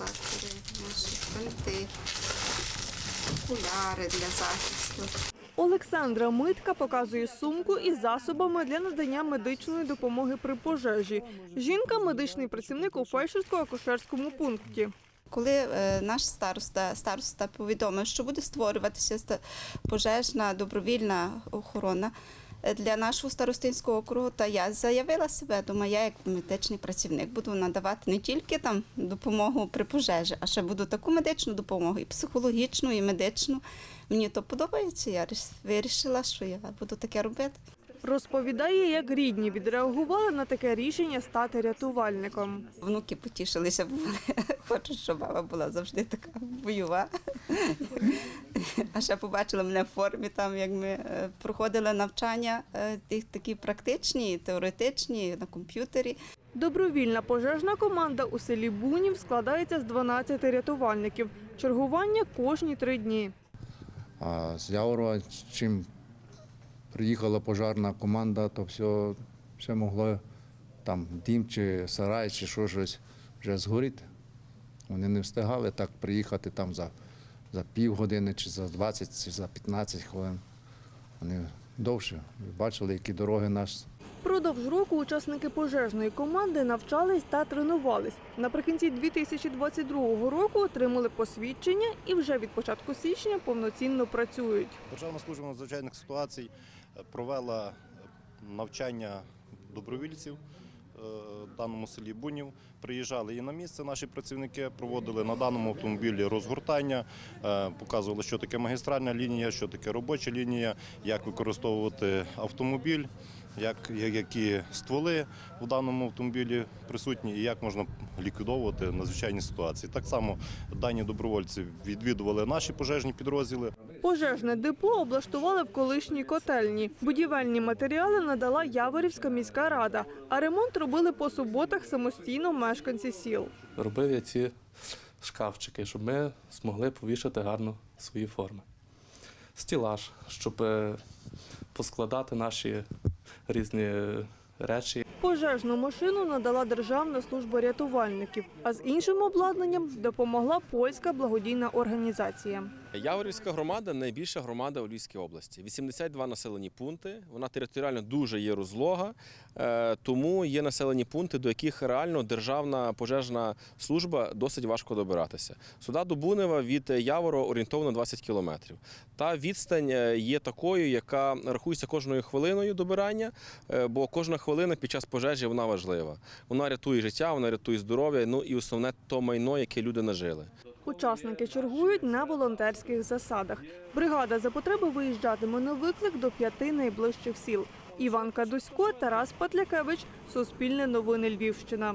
фластери, наші бинти, окуляри для захисту. Олександра Митка показує сумку із засобами для надання медичної допомоги при пожежі. Жінка медичний працівник у фельдшерсько-акушерському пункті. Коли е, наш староста, староста повідомив, що буде створюватися пожежна добровільна охорона для нашого старостинського округу, Та я заявила себе, думаю, я як медичний працівник буду надавати не тільки там допомогу при пожежі, а ще буду таку медичну допомогу, і психологічну, і медичну. Мені то подобається. Я вирішила, що я буду таке робити. Розповідає, як рідні відреагували на таке рішення стати рятувальником. Внуки потішилися, бо вони хочуть, щоб баба була завжди така бойова. А ще побачила мене в формі, там, як ми е, проходили навчання, е, тих такі практичні, теоретичні на комп'ютері. Добровільна пожежна команда у селі Бунів складається з 12 рятувальників. Чергування кожні три дні. А з Яворова, чим приїхала пожарна команда, то все все могло там дім чи сарай, чи що щось вже згоріти. Вони не встигали так приїхати там за, за півгодини, чи за 20, чи за 15 хвилин. Вони довше. Бачили, які дороги нас Продовж року учасники пожежної команди навчались та тренувались. Наприкінці 2022 року отримали посвідчення і вже від початку січня повноцінно працюють. Державна служба надзвичайних ситуацій е, провела е, навчання добровільців е, в даному селі Бунів. Приїжджали і на місце наші працівники, проводили на даному автомобілі розгортання, показували, що таке магістральна лінія, що таке робоча лінія, як використовувати автомобіль, як, які стволи в даному автомобілі присутні і як можна ліквідовувати надзвичайні ситуації. Так само дані добровольці відвідували наші пожежні підрозділи. Пожежне депо облаштували в колишній котельні. Будівельні матеріали надала Яворівська міська рада, а ремонт робили по суботах самостійно мешканці сіл. робив я ці шкафчики, щоб ми змогли повішати гарно свої форми. Стілаж, щоб е, поскладати наші різні е, речі. Пожежну машину надала Державна служба рятувальників, а з іншим обладнанням допомогла польська благодійна організація. Яворівська громада найбільша громада у Львівській області. 82 населені пункти. Вона територіально дуже є розлога, е, тому є населені пункти, до яких реально державна пожежна служба досить важко добиратися. Сюди до Бунева від Явору орієнтовно 20 кілометрів. Та відстань е, є такою, яка рахується кожною хвилиною добирання, е, бо кожна хвилина під час пожежі вона важлива. Вона рятує життя, вона рятує здоров'я. Ну і основне то майно, яке люди нажили. Учасники чергують на волонтерських засадах. Бригада за потреби виїжджатиме на виклик до п'яти найближчих сіл. Іван Кадусько, Тарас Патлякевич, Суспільне новини Львівщина.